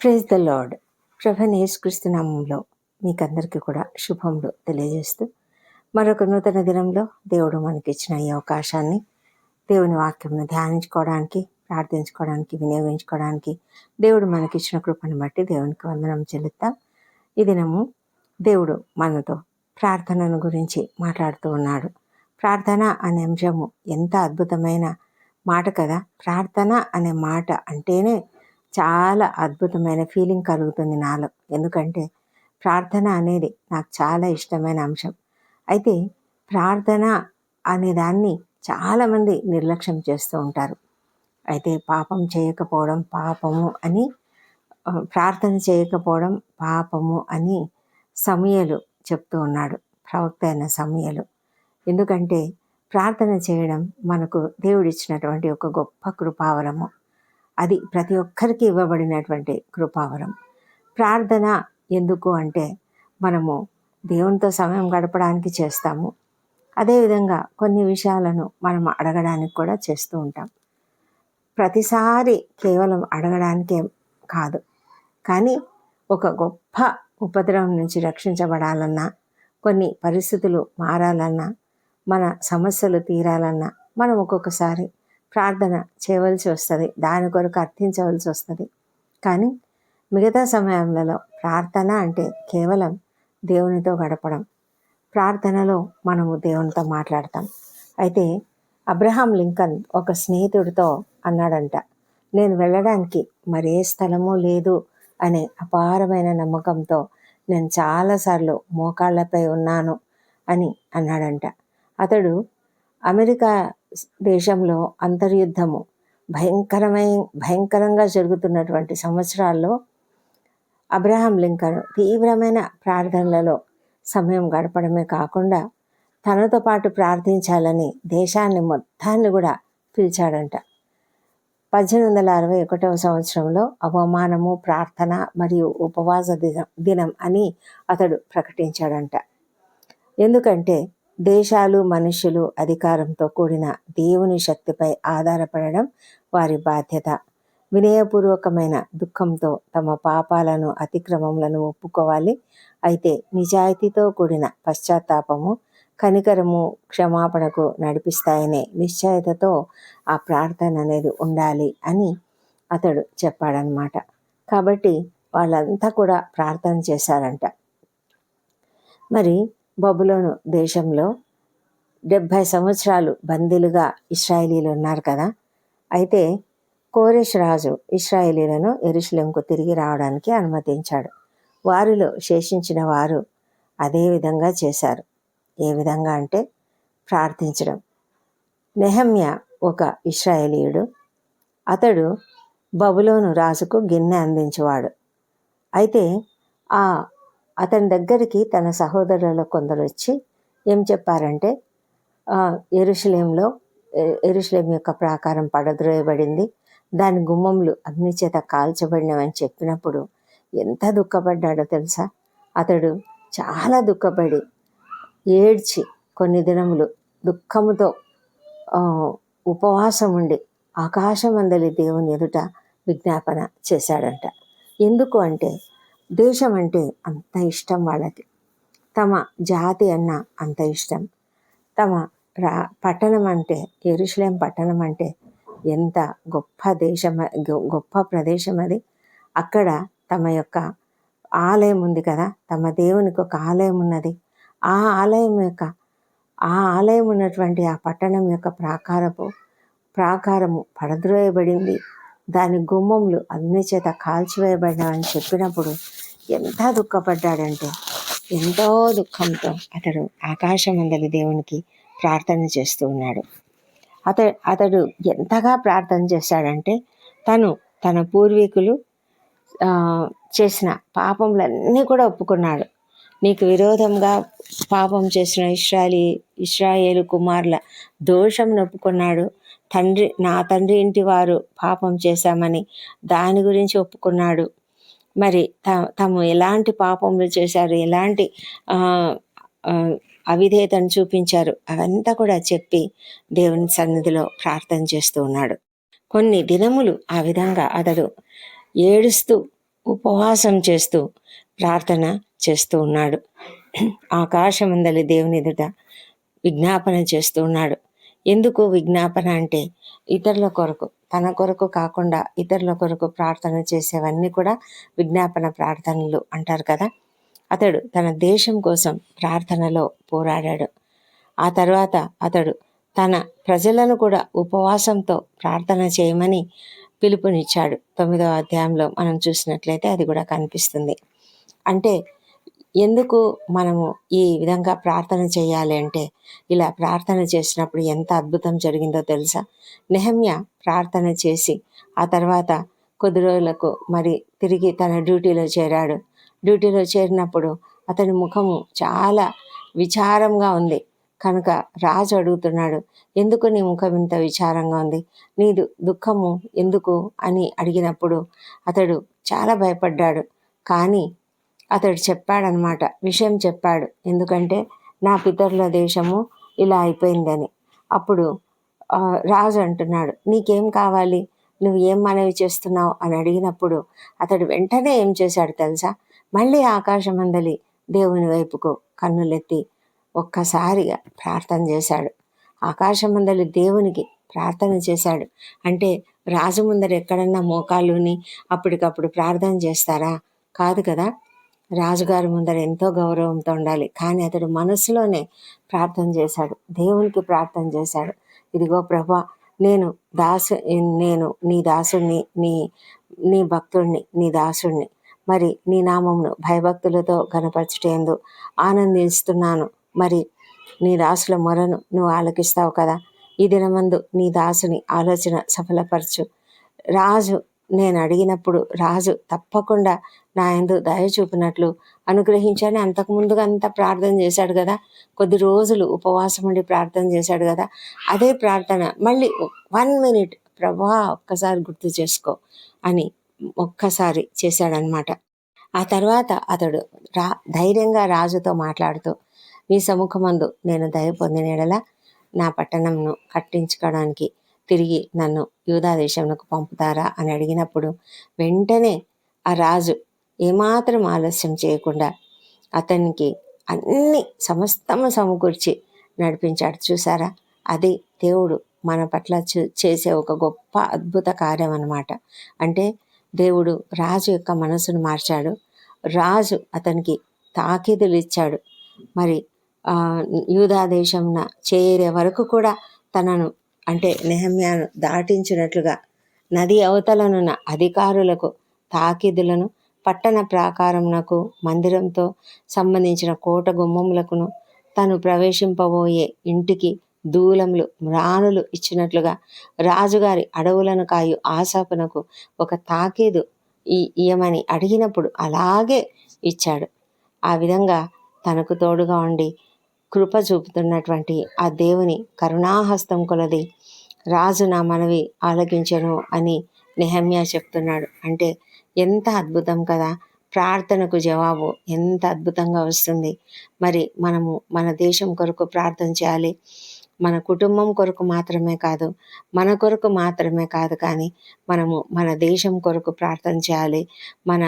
Praise the lord ప్రభు యేసుక్రీస్తు నామంలో మీకందరికీ కూడా శుభములు తెలియజేస్తూ మరొక నూతన దినంలో దేవుడు మనకి ఇచ్చిన ఈ అవకాశాన్ని దేవుని వాక్యంను ధ్యానించుకోవడానికి ప్రార్థించుకోవడానికి వినియోగించుకోవడానికి దేవుడు మనకిచ్చిన కృపను బట్టి దేవునికి వందనం చెల్లుతాం ఈ దినము దేవుడు మనతో ప్రార్థనను గురించి మాట్లాడుతూ ఉన్నాడు. ప్రార్థన అనే అంశము ఎంత అద్భుతమైన మాట కదా! ప్రార్థన అనే మాట అంటేనే చాలా అద్భుతమైన ఫీలింగ్ కలుగుతుంది నాలో. ఎందుకంటే ప్రార్థన అనేది నాకు చాలా ఇష్టమైన అంశం. అయితే ప్రార్థన అనే దాన్ని చాలామంది నిర్లక్ష్యం చేస్తూ ఉంటారు. అయితే పాపం చేయకపోవడం పాపము అని ప్రార్థన చేయకపోవడం పాపము అని సమయలు చెప్తూ ఉన్నాడు. ప్రవక్త అయిన సమయలు. ఎందుకంటే ప్రార్థన చేయడం మనకు దేవుడిచ్చినటువంటి ఒక గొప్ప కృపావరము. అది ప్రతి ఒక్కరికి ఇవ్వబడినటువంటి కృపావరం. ప్రార్థన ఎందుకు అంటే మనము దేవునితో సమయం గడపడానికి చేస్తాము. అదేవిధంగా కొన్ని విషయాలను మనం అడగడానికి కూడా చేస్తూ ఉంటాం. ప్రతిసారి కేవలం అడగడానికే కాదు. కానీ ఒక గొప్ప ఉపద్రవం నుంచి రక్షించబడాలన్నా కొన్ని పరిస్థితులు మారాలన్నా మన సమస్యలు తీరాలన్నా మనం ఒక్కొక్కసారి ప్రార్థన చేయవలసి వస్తుంది. దాని కొరకు అర్థించవలసి వస్తుంది. కానీ మిగతా సమయంలో ప్రార్థన అంటే కేవలం దేవునితో గడపడం. ప్రార్థనలో మనము దేవునితో మాట్లాడతాం. అయితే అబ్రహాం లింకన్ ఒక స్నేహితుడితో అన్నాడంట నేను వెళ్ళడానికి మరే స్థలము లేదు అనే అపారమైన నమ్మకంతో నేను చాలాసార్లు మోకాళ్ళపై ఉన్నాను అని అన్నాడంట. అతడు అమెరికా దేశంలో అంతర్యుద్ధము భయంకరమైన భయంకరంగా జరుగుతున్నటువంటి సంవత్సరాల్లో అబ్రహాం లింకన్ తీవ్రమైన ప్రార్థనలలో సమయం గడపడమే కాకుండా తనతో పాటు ప్రార్థించాలని దేశాన్ని మొత్తాన్ని కూడా పిలిచాడంట. పద్దెనిమిది వందల అరవై ఒకటవ సంవత్సరంలో అవమానము ప్రార్థన మరియు ఉపవాస దినం దినం అని అతడు ప్రకటించాడంట. ఎందుకంటే దేశాలు మనుషులు అధికారంతో కూడిన దేవుని శక్తిపై ఆధారపడడం వారి బాధ్యత. వినయపూర్వకమైన దుఃఖంతో తమ పాపాలను అతిక్రమములను ఒప్పుకోవాలి. అయితే నిజాయితీతో కూడిన పశ్చాత్తాపము కనికరము క్షమాపణకు నడిపిస్తాయనే నిశ్చయతతో ఆ ప్రార్థన అనేది ఉండాలి అని అతడు చెప్పాడనమాట కాబట్టి వాళ్ళంతా కూడా ప్రార్థన చేశారంట. మరి బబులోను దేశంలో డెబ్భై సంవత్సరాలు బందీలుగా ఇస్రాయేలీలు ఉన్నారు కదా. అయితే కోరేష్ రాజు ఇస్రాయేలీలను ఎరుషులేంకు తిరిగి రావడానికి అనుమతించాడు. వారిలో శేషించిన వారు అదే విధంగా చేశారు. ఏ విధంగా అంటే ప్రార్థించడం. నెహమ్య ఒక ఇస్రాయేలీయుడు. అతడు బబులోను రాజుకు గిన్నె అందించేవాడు. అయితే ఆ అతని దగ్గరికి తన సహోదరులలో కొందరు వచ్చి ఏం చెప్పారంటే ఎరుషలేంలో ఎరుషలేం యొక్క ప్రాకారం పడద్రోయబడింది. దాని గుమ్మములు అగ్ని చేత కాల్చబడినవని చెప్పినప్పుడు ఎంత దుఃఖపడ్డాడో తెలుసా? అతడు చాలా దుఃఖపడి ఏడ్చి కొన్ని దినములు దుఃఖముతో ఉపవాసం ఉండి ఆకాశమందలి దేవుని ఎదుట విజ్ఞాపన చేశాడంట. ఎందుకు అంటే దేశం అంటే అంత ఇష్టం వాళ్ళకి. తమ జాతి అన్న అంత ఇష్టం. తమ రా పట్టణం అంటే ఎరుషలేం పట్టణం అంటే ఎంత గొప్ప దేశం గొప్ప ప్రదేశం అది. అక్కడ తమ యొక్క ఆలయం ఉంది కదా తమ దేవునికి ఒక ఆలయం ఉన్నది. ఆ ఆలయం యొక్క ఆ ఆలయం ఉన్నటువంటి ఆ పట్టణం యొక్క ప్రాకారపు ప్రాకారము పడద్రోయబడింది. దాని గుమ్మములు అగ్ని చేత కాల్చివేయబడినవని చెప్పినప్పుడు ఎంత దుఃఖపడ్డాడంటే ఎంతో దుఃఖంతో అతడు ఆకాశమందలి దేవునికి ప్రార్థన చేస్తూ ఉన్నాడు. అతడు అతడు ఎంతగా ప్రార్థన చేశాడంటే తను తన పూర్వీకులు చేసిన పాపములన్నీ కూడా ఒప్పుకున్నాడు. నీకు విరోధంగా పాపం చేసిన ఇస్రాయలీ ఇస్రాయేలు కుమారుల దోషం ఒప్పుకున్నాడు. తండ్రి నా తండ్రి ఇంటి వారు పాపం చేశామని దాని గురించి ఒప్పుకున్నాడు. మరి తాము ఎలాంటి పాపములు చేశారు? ఎలాంటి అవిధేయతను చూపించారు? అవంతా కూడా చెప్పి దేవుని సన్నిధిలో ప్రార్థన చేస్తూ ఉన్నాడు. కొన్ని దినములు ఆ విధంగా అతడు ఏడుస్తూ ఉపవాసం చేస్తూ ప్రార్థన చేస్తూ ఉన్నాడు. ఆకాశమందలి దేవుని ఎదుట విజ్ఞాపన చేస్తూ ఉన్నాడు. ఎందుకు విజ్ఞాపన అంటే ఇతరుల కొరకు తన కొరకు కాకుండా ఇతరుల కొరకు ప్రార్థన చేసేవన్నీ కూడా విజ్ఞాపన ప్రార్థనలు అంటారు కదా. అతడు తన దేశం కోసం ప్రార్థనలో పోరాడాడు. ఆ తర్వాత అతడు తన ప్రజలను కూడా ఉపవాసంతో ప్రార్థన చేయమని పిలుపునిచ్చాడు. తొమ్మిదవ అధ్యాయంలో మనం చూసినట్లయితే అది కూడా కనిపిస్తుంది. అంటే ఎందుకు మనము ఈ విధంగా ప్రార్థన చేయాలి అంటే ఇలా ప్రార్థన చేసినప్పుడు ఎంత అద్భుతం జరిగిందో తెలుసా? నెహమ్య ప్రార్థన చేసి ఆ తర్వాత కొద్ది రోజులకు మరి తిరిగి తన డ్యూటీలో చేరాడు. డ్యూటీలో చేరినప్పుడు అతని ముఖము చాలా విచారంగా ఉంది. కనుక రాజు అడుగుతున్నాడు ఎందుకు నీ ముఖం ఇంత విచారంగా ఉంది? నీ దుఃఖము ఎందుకు? అని అడిగినప్పుడు అతడు చాలా భయపడ్డాడు. కానీ అతడు చెప్పాడనమాట. విషయం చెప్పాడు. ఎందుకంటే నా పితరుల దేశము ఇలా అయిపోయిందని. అప్పుడు రాజు అంటున్నాడు నీకేం కావాలి? నువ్వు ఏం మనవి చేస్తున్నావు? అని అడిగినప్పుడు అతడు వెంటనే ఏం చేశాడు తెలుసా? మళ్ళీ ఆకాశమందలి దేవుని వైపుకు కన్నులెత్తి ఒక్కసారిగా ప్రార్థన చేశాడు. ఆకాశమందలి దేవునికి ప్రార్థన చేశాడు. అంటే రాజు ముందర ఎక్కడన్నా మోకాలుని అప్పటికప్పుడు ప్రార్థన చేస్తారా? కాదు కదా? రాజుగారి ముందర ఎంతో గౌరవంతో ఉండాలి. కానీ అతడు మనసులోనే ప్రార్థన చేశాడు. దేవునికి ప్రార్థన చేశాడు. ఇదిగో ప్రభా నేను దాసు నేను నీ దాసుణ్ణి నీ నీ భక్తుడిని నీ దాసుడిని మరి నీ నామమును భయభక్తులతో కనపరచుటేందు ఆనందిస్తున్నాను. మరి నీ దాసుల మొరను నువ్వు ఆలకిస్తావు కదా. ఈ దినమందు నీ దాసుని ఆలోచన సఫలపరచు. రాజు నేను అడిగినప్పుడు రాజు తప్పకుండా నా ఎందు దయ చూపినట్లు అనుగ్రహించని అంతకుముందుగా అంతా ప్రార్థన చేశాడు కదా. కొద్ది రోజులు ఉపవాసం ఉండి ప్రార్థన చేశాడు కదా. అదే ప్రార్థన మళ్ళీ వన్ మినిట్ ప్రభా ఒక్కసారి గుర్తు చేసుకో అని ఒక్కసారి చేశాడనమాట. ఆ తర్వాత అతడు రా ధైర్యంగా రాజుతో మాట్లాడుతూ మీ సముఖమందు నేను దయ పొందిన నా పట్టణంను కట్టించుకోవడానికి తిరిగి నన్ను యూదా దేశంలోకి పంపుతారా అని అడిగినప్పుడు వెంటనే ఆ రాజు ఏమాత్రం ఆలస్యం చేయకుండా అతనికి అన్ని సమస్తము సమకూర్చి నడిపించాడు. చూసారా అది దేవుడు మన పట్ల చేసే ఒక గొప్ప అద్భుత కార్యం అన్నమాట. అంటే దేవుడు రాజు యొక్క మనసును మార్చాడు. రాజు అతనికి తాకీదులు ఇచ్చాడు. మరి యూదా దేశంన చేరే వరకు కూడా తనను అంటే నెహమ్యాను దాటించినట్లుగా నది అవతలనున్న అధికారులకు తాకిదులను పట్టణ ప్రాకారమునకు మందిరంతో సంబంధించిన కోట గుమ్మములకును తను ప్రవేశింపబోయే ఇంటికి దూలములు మ్రానులు ఇచ్చినట్లుగా రాజుగారి అడవులను కాయు ఆశాపునకు ఒక తాకీదు ఈ ఇయమని అడిగినప్పుడు అలాగే ఇచ్చాడు. ఆ విధంగా తనకు తోడుగా ఉండి కృప చూపుతున్నటువంటి ఆ దేవుని కరుణాహస్తం కొలది రాజు నా మనవి ఆలకించను అని నెహమ్యా చెప్తున్నాడు. అంటే ఎంత అద్భుతం కదా! ప్రార్థనకు జవాబు ఎంత అద్భుతంగా వస్తుంది. మరి మనము మన దేశం కొరకు ప్రార్థన చేయాలి. మన కుటుంబం కొరకు మాత్రమే కాదు మన కొరకు మాత్రమే కాదు కానీ మనము మన దేశం కొరకు ప్రార్థన చేయాలి. మన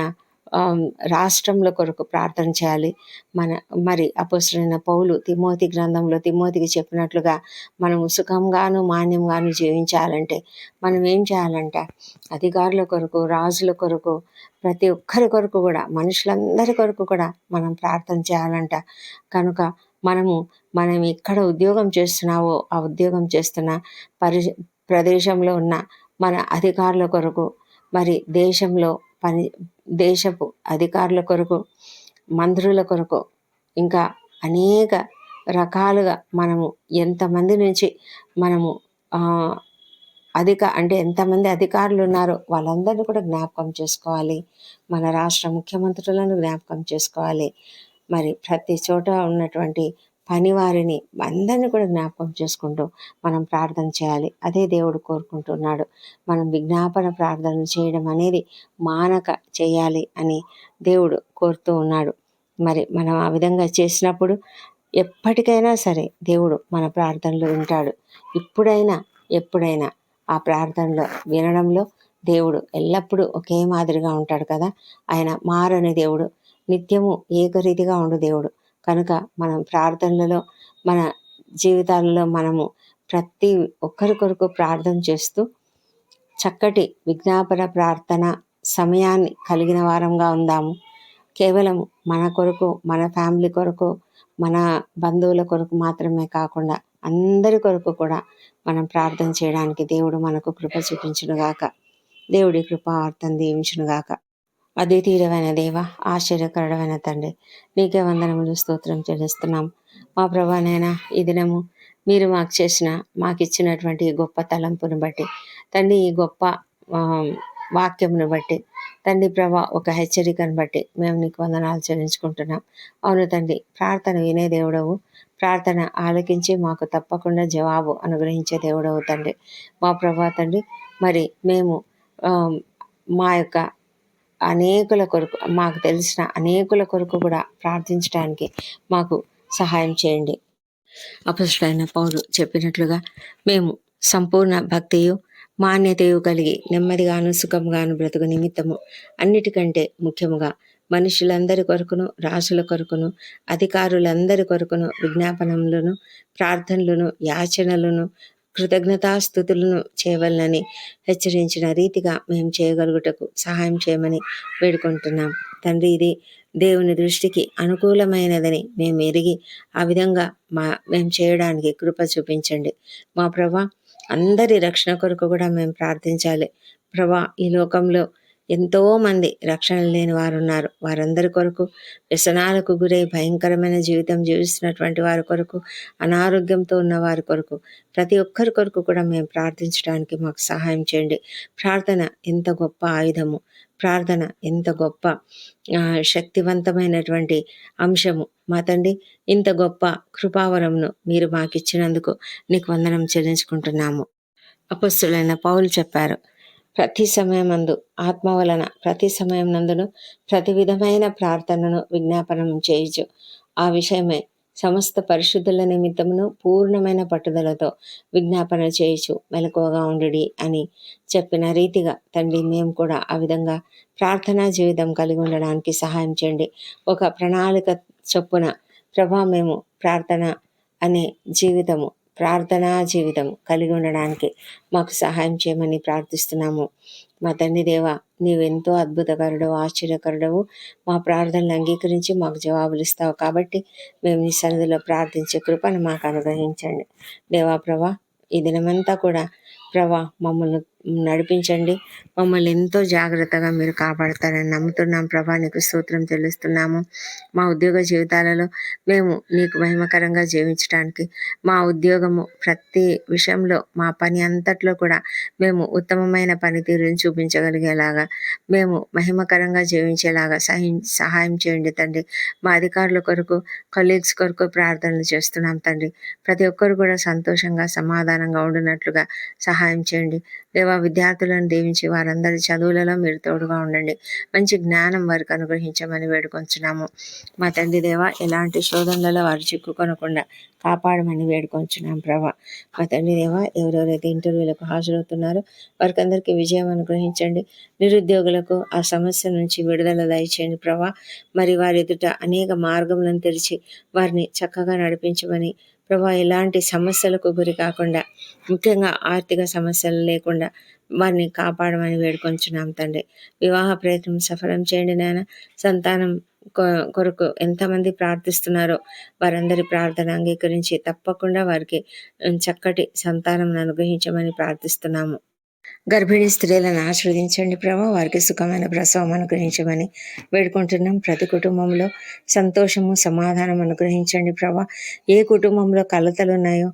రాష్ట్రంలో కొరకు ప్రార్థన చేయాలి. మన మరి అపసరైన పౌలు తిమోతి గ్రంథంలో తిమోతికి చెప్పినట్లుగా మనం సుఖంగాను మాన్యంగాను జీవించాలంటే మనం ఏం చేయాలంట అధికారుల కొరకు రాజుల కొరకు ప్రతి ఒక్కరి కొరకు కూడా మనుషులందరి కొరకు కూడా మనం ప్రార్థన చేయాలంట. కనుక మనము మనం ఎక్కడ ఉద్యోగం చేస్తున్నావో ఆ ఉద్యోగం చేస్తున్న పరి ప్రదేశంలో ఉన్న మన అధికారుల కొరకు మరి దేశంలో పని దేశపు అధికారుల కొరకు మంత్రుల కొరకు ఇంకా అనేక రకాలుగా మనము ఎంతమంది నుంచి మనము అధిక అంటే ఎంతమంది అధికారులు ఉన్నారో వాళ్ళందరినీ కూడా జ్ఞాపకం చేసుకోవాలి. మన రాష్ట్ర ముఖ్యమంత్రులను జ్ఞాపకం చేసుకోవాలి. మరి ప్రతి చోట ఉన్నటువంటి పని వారిని అందరినీ కూడా జ్ఞాపకం చేసుకుంటూ మనం ప్రార్థన చేయాలి. అదే దేవుడు కోరుకుంటున్నాడు. మనం విజ్ఞాపన ప్రార్థన చేయడం అనేది మానక చేయాలి అని దేవుడు కోరుతూ ఉన్నాడు. మరి మనం ఆ విధంగా చేసినప్పుడు ఎప్పటికైనా సరే దేవుడు మన ప్రార్థనలు వింటాడు. ఇప్పుడైనా ఎప్పుడైనా ఆ ప్రార్థనలో వినడంలో దేవుడు ఎల్లప్పుడూ ఒకే మాదిరిగా ఉంటాడు కదా. ఆయన మారని దేవుడు నిత్యము ఏకరీతిగా ఉండు దేవుడు. కనుక మనం ప్రార్థనలలో మన జీవితాలలో మనము ప్రతి ఒక్కరి కొరకు ప్రార్థన చేస్తూ చక్కటి విజ్ఞాపన ప్రార్థన సమయాన్ని కలిగిన వారంగా ఉందాము. కేవలం మన కొరకు మన ఫ్యామిలీ కొరకు మన బంధువుల కొరకు మాత్రమే కాకుండా అందరి కొరకు కూడా మనం ప్రార్థన చేయడానికి దేవుడు మనకు కృప చూపించునుగాక. దేవుడి కృప అర్థం దీవించునుగాక. అద్వితీయుడమైన దేవ ఆశ్చర్యకరుడమైన తండ్రి నీకే వందనములు స్తోత్రం చెల్లిస్తున్నాం. మా ప్రభానైనా ఈ దినము మీరు మాకు చేసిన మాకు ఇచ్చినటువంటి గొప్ప తలంపును బట్టి తండ్రి ఈ గొప్ప వాక్యమును బట్టి తండ్రి ప్రభా ఒక హెచ్చరికను బట్టి మేము నీకు వందనాలు చెల్లించుకుంటున్నాం. అవును తండ్రి ప్రార్థన వినే దేవుడవు ప్రార్థన ఆలకించి మాకు తప్పకుండా జవాబు అనుగ్రహించే దేవుడవు తండ్రి. మా ప్రభా తండ్రి మరి మేము మా యొక్క అనేకుల కొరకు మాకు తెలిసిన అనేకుల కొరకు కూడా ప్రార్థించడానికి మాకు సహాయం చేయండి. అపసుడైన పౌరు చెప్పినట్లుగా మేము సంపూర్ణ భక్తియు మాన్యతయు కలిగి నెమ్మదిగాను సుఖంగాను బ్రతుకు నిమిత్తము అన్నిటికంటే ముఖ్యముగా మనుషులందరి కొరకును రాసుల కొరకును అధికారులందరి కొరకును విజ్ఞాపనములను ప్రార్థనలను యాచనలను కృతజ్ఞతాస్థుతులను చేయవలనని హెచ్చరించిన రీతిగా మేము చేయగలుగుటకు సహాయం చేయమని వేడుకుంటున్నాం. తండ్రి ఇది దేవుని దృష్టికి అనుకూలమైనదని మేము ఎరిగి ఆ విధంగా మా మేము చేయడానికి కృప చూపించండి. మా ప్రభా అందరి రక్షణ కొరకు కూడా మేము ప్రార్థించాలి. ప్రభా ఈ లోకంలో ఎంతో మంది రక్షణ లేని వారు ఉన్నారు వారందరి కొరకు వ్యసనాలకు గురై భయంకరమైన జీవితం జీవిస్తున్నటువంటి వారి కొరకు అనారోగ్యంతో ఉన్న వారి కొరకు ప్రతి ఒక్కరి కొరకు కూడా మేము ప్రార్థించడానికి మాకు సహాయం చేయండి. ప్రార్థన ఎంత గొప్ప ఆయుధము. ప్రార్థన ఎంత గొప్ప శక్తివంతమైనటువంటి అంశము. మా తండ్రి ఇంత గొప్ప కృపావరంను మీరు మాకిచ్చినందుకు నీకు వందనం చెల్లించుకుంటున్నాము. అపస్తులైన పౌలు చెప్పారు ప్రతి సమయమందు ఆత్మ వలన ప్రతి సమయం నందును ప్రతి విధమైన ప్రార్థనను విజ్ఞాపనం చేయొచ్చు ఆ విషయమే సమస్త పరిశుద్ధుల నిమిత్తమును పూర్ణమైన పట్టుదలతో విజ్ఞాపన చేయొచ్చు మెలకువగా ఉండు అని చెప్పిన రీతిగా తండ్రి మేము కూడా ఆ విధంగా ప్రార్థనా జీవితం కలిగి ఉండడానికి సహాయం చేయండి. ఒక ప్రణాళిక చొప్పున ప్రభా మేము ప్రార్థన అనే జీవితము ప్రార్థనా జీవితం కలిగి ఉండడానికి మాకు సహాయం చేయమని ప్రార్థిస్తున్నాము. మా తండ్రి దేవ నీవెంతో అద్భుతకరుడవు ఆశ్చర్యకరుడవు. మా ప్రార్థనలు అంగీకరించి మాకు జవాబులు ఇస్తావు కాబట్టి మేము నీ సన్నిధిలో ప్రార్థించే కృపను మాకు అనుగ్రహించండి. దేవా ప్రభా ఈ దినమంతా కూడా ప్రభా మమ్మల్ని నడిపించండి. మమ్మల్ని ఎంతో జాగ్రత్తగా మీరు కాపాడతారని నమ్ముతున్నాం. ప్రభా నీకు సూత్రం తెలుస్తున్నాము మా ఉద్యోగ జీవితాలలో మేము నీకు మహిమకరంగా జీవించడానికి మా ఉద్యోగము ప్రతి విషయంలో మా పని అంతట్లో కూడా మేము ఉత్తమమైన పనితీరుని చూపించగలిగేలాగా మేము మహిమకరంగా జీవించేలాగా సహి సహాయం చేయండి తండ్రి. మా అధికారుల కొరకు కొలీగ్స్ కొరకు ప్రార్థనలు చేస్తున్నాం తండ్రి. ప్రతి ఒక్కరు కూడా సంతోషంగా సమాధానంగా ఉండినట్లుగా సహాయం చేయండి. దేవా విద్యార్థులను దీవించి వారందరి చదువులలో మీరు తోడుగా ఉండండి. మంచి జ్ఞానం వారికి అనుగ్రహించమని వేడుకొంచున్నాము. మా తండ్రి దేవ ఎలాంటి శోధనలలో వారు చిక్కుకొనకుండా కాపాడమని వేడుకొంచున్నాం ప్రభా. మా తండ్రి దేవ ఎవరెవరైతే ఇంటర్వ్యూలకు హాజరవుతున్నారో వారికి అందరికీ విజయం అనుగ్రహించండి. నిరుద్యోగులకు ఆ సమస్య నుంచి విడుదల దయచేయండి ప్రభా. మరి వారి ఎదుట అనేక మార్గములను తెరిచి వారిని చక్కగా నడిపించమని ప్రభా ఎలాంటి సమస్యలకు గురి కాకుండా ముఖ్యంగా ఆర్థిక సమస్యలు లేకుండా వారిని కాపాడమని వేడుకొంచున్నాం తండ్రి. వివాహ ప్రయత్నం సఫలం చేయండి నాయన. సంతానం కొరకు ఎంతమంది ప్రార్థిస్తున్నారో వారందరి ప్రార్థన అంగీకరించి తప్పకుండా వారికి చక్కటి సంతానం అనుగ్రహించమని ప్రార్థిస్తున్నాము. గర్భిణీ స్త్రీలను ఆశీర్వదించండి ప్రభా. వారికి సుఖమైన ప్రసవం అనుగ్రహించమని వేడుకుంటున్నాం. ప్రతి కుటుంబంలో సంతోషము సమాధానం అనుగ్రహించండి ప్రభా. ఏ కుటుంబంలో కలతలు ఉన్నాయో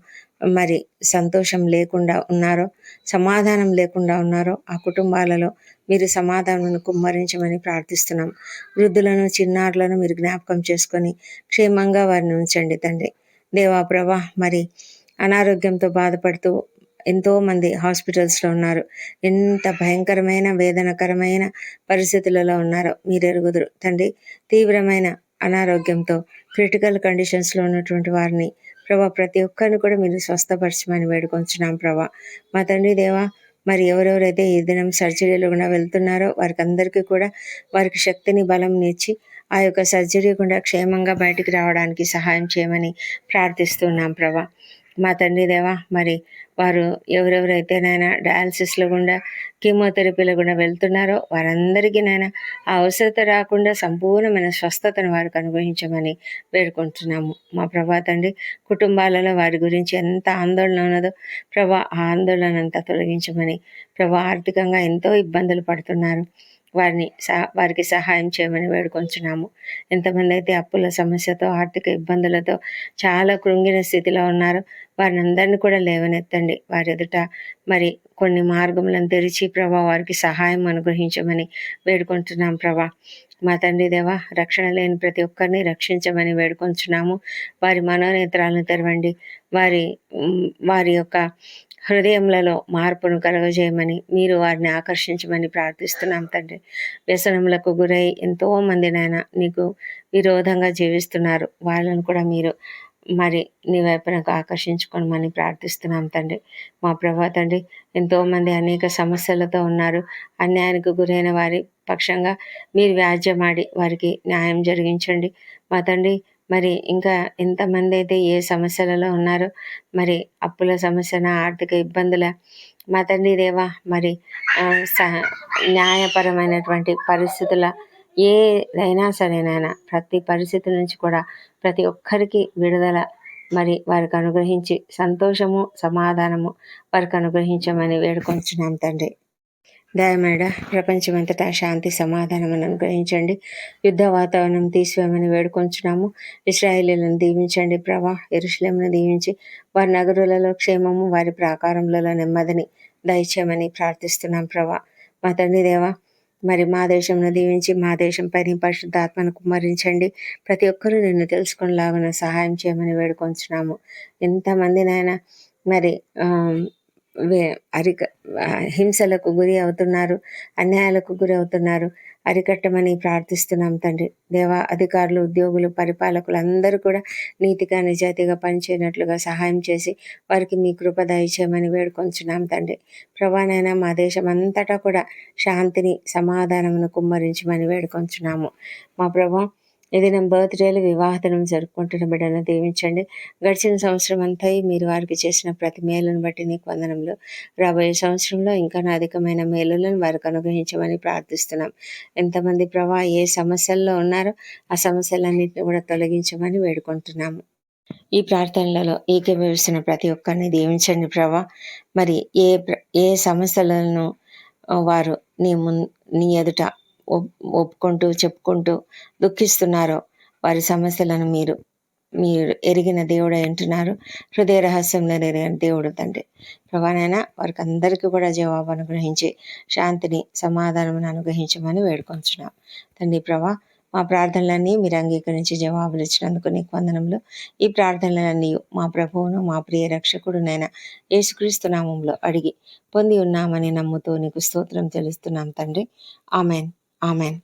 మరి సంతోషం లేకుండా ఉన్నారో సమాధానం లేకుండా ఉన్నారో ఆ కుటుంబాలలో మీరు సమాధానం కుమ్మరించమని ప్రార్థిస్తున్నాం. వృద్ధులను చిన్నారులను మీరు జ్ఞాపకం చేసుకొని క్షేమంగా వారిని ఉంచండి తండ్రి. దేవా ప్రభా మరి అనారోగ్యంతో బాధపడుతూ ఎంతోమంది హాస్పిటల్స్లో ఉన్నారు. ఎంత భయంకరమైన వేదనకరమైన పరిస్థితులలో ఉన్నారో మీరు ఎరుగుదురు తండ్రి తీవ్రమైన అనారోగ్యంతో క్రిటికల్ కండిషన్స్లో ఉన్నటువంటి వారిని ప్రభా ప్రతి ఒక్కరిని కూడా మీరు స్వస్థపరచమని వేడుకొంచున్నాం ప్రభా. మా తండ్రి దేవా మరి ఎవరెవరైతే ఈ దినం సర్జరీలు గుండా వెళ్తున్నారో వారికి అందరికీ కూడా వారికి శక్తిని బలం ఇచ్చి ఆ యొక్క సర్జరీ గుండా క్షేమంగా బయటికి రావడానికి సహాయం చేయమని ప్రార్థిస్తున్నాం ప్రభా. మా తండ్రి దేవా మరి వారు ఎవరెవరైతే నాయన డయాలసిస్లో గుండా కీమోథెరపీలో గుండా వెళ్తున్నారో వారందరికీ నాయన ఆ అవసరత రాకుండా సంపూర్ణమైన స్వస్థతను వారికి అనుగ్రహించమని వేడుకుంటున్నాము. మా ప్రభా తండ్రి కుటుంబాలలో వారి గురించి ఎంత ఆందోళన ఉన్నదో ప్రభా ఆ ఆందోళన అంతా తొలగించమని ప్రభా ఆర్థికంగా ఎంతో ఇబ్బందులు పడుతున్నారు. వారిని సహ వారికి సహాయం చేయమని వేడుకొంచున్నాము. ఎంతమంది అయితే అప్పుల సమస్యతో ఆర్థిక ఇబ్బందులతో చాలా కృంగిన స్థితిలో ఉన్నారో వారిని అందరినీ కూడా లేవనెత్తండి. వారి ఎదుట మరి కొన్ని మార్గములను తెరిచి ప్రభా వారికి సహాయం అనుగ్రహించమని వేడుకుంటున్నాం ప్రభా. మా తండ్రి దేవ రక్షణ లేని ప్రతి ఒక్కరిని రక్షించమని వేడుకొంచున్నాము. వారి మనోనేత్రాలను తెరవండి. వారి వారి యొక్క హృదయములలో మార్పును కలగజేయమని మీరు వారిని ఆకర్షించమని ప్రార్థిస్తున్నాం తండ్రి. వ్యసనములకు గురై ఎంతో మంది నాయన నీకు విరోధంగా జీవిస్తున్నారు. వాళ్ళను కూడా మీరు మరి నీ వైపునకు ఆకర్షించుకోమని ప్రార్థిస్తున్నాం తండ్రి. మా ప్రభా తండ్రి ఎంతోమంది అనేక సమస్యలతో ఉన్నారు. అన్యాయానికి గురైన వారి పక్షంగా మీరు వ్యాజ్యమాడి వారికి న్యాయం జరిగించండి. మా తండ్రి మరి ఇంకా ఎంతమంది అయితే ఏ సమస్యలలో ఉన్నారో మరి అప్పుల సమస్యన ఆర్థిక ఇబ్బందుల మా తండ్రి దేవా మరి న్యాయపరమైనటువంటి పరిస్థితుల ఏదైనా సరేనైనా ప్రతి పరిస్థితి నుంచి కూడా ప్రతి ఒక్కరికి విడుదల మరి వారికి అనుగ్రహించి సంతోషము సమాధానము వారికి అనుగ్రహించమని వేడుకొంచున్నాం తండ్రి. దయమేడ ప్రపంచమంతటా శాంతి సమాధానం అనుగ్రహించండి. యుద్ధ వాతావరణం తీసివేయమని వేడుకొంచున్నాము. ఇస్రాయేలీలను దీవించండి ప్రభా. ఎరుషులేమును దీవించి వారి నగరులలో క్షేమము వారి ప్రాకారములలో నెమ్మదిని దయచేయమని ప్రార్థిస్తున్నాం ప్రభా. మా తండ్రి దేవా మరి మా దేశంను దీవించి మా దేశంపై నీ పరిశుద్ధాత్మను కుమ్మరించండి. ప్రతి ఒక్కరూ నిన్ను తెలుసుకునేలాగా సహాయం చేయమని వేడుకొంచున్నాము. ఎంతమందినైనా మరి అరిక హింసలకు గురి అవుతున్నారు అన్యాయాలకు గురి అవుతున్నారు. అరికట్టమని ప్రార్థిస్తున్నాం తండ్రి. దేవా అధికారులు ఉద్యోగులు పరిపాలకులు అందరూ కూడా నీతిగా నిజాయితీగా పనిచేయనట్లుగా సహాయం చేసి వారికి మీ కృప దయచేయమని వేడుకొంచున్నాం తండ్రి. ప్రభానైనా మా దేశం అంతటా కూడా శాంతిని సమాధానమును కుమ్మరించమని వేడుకొంచున్నాము. మా ప్రభా ఇది బర్త్డేలు వివాహతనం జరుపుకుంటున్న బిడ్డను దీవించండి. గడిచిన సంవత్సరం అంతా మీరు వారికి చేసిన ప్రతి మేలును బట్టి నీకు వందనంలో రాబోయే సంవత్సరంలో ఇంకా అధికమైన మేలులను వారికి అనుగ్రహించమని ప్రార్థిస్తున్నాం. ఎంతమంది ప్రభా ఏ సమస్యల్లో ఉన్నారో ఆ సమస్యలన్నింటినీ కూడా తొలగించమని వేడుకుంటున్నాము. ఈ ప్రార్థనలలో ఏకీభవిస్తున్న ప్రతి ఒక్కరిని దీవించండి ప్రభా. మరి ఏ ఏ సమస్యలను వారు నీ మున్ నీ ఎదుట ఒప్పుకుంటూ చెప్పుకుంటూ దుఃఖిస్తున్నారో. వారి సమస్యలను మీరు మీరు ఎరిగిన దేవుడు అంటున్నారు హృదయ రహస్యంలో ఎరిగిన దేవుడు తండ్రి. ప్రభానైనా వారికి అందరికీ కూడా జవాబు అనుగ్రహించి శాంతిని సమాధానం అనుగ్రహించమని వేడుకొంచున్నాం. తండ్రి ప్రభా మా ప్రార్థనలన్నీ మీరు అంగీకరించి జవాబులు ఇచ్చినందుకు నీకు వందనంలో ఈ ప్రార్థనలన్నీ మా ప్రభువును మా ప్రియ రక్షకుడు నైనా యేసుక్రీస్తు నామంలో అడిగి పొంది ఉన్నామని నమ్ముతూ నీకు స్తోత్రం తెలుస్తున్నాం తండ్రి. ఆమెన్. Amen.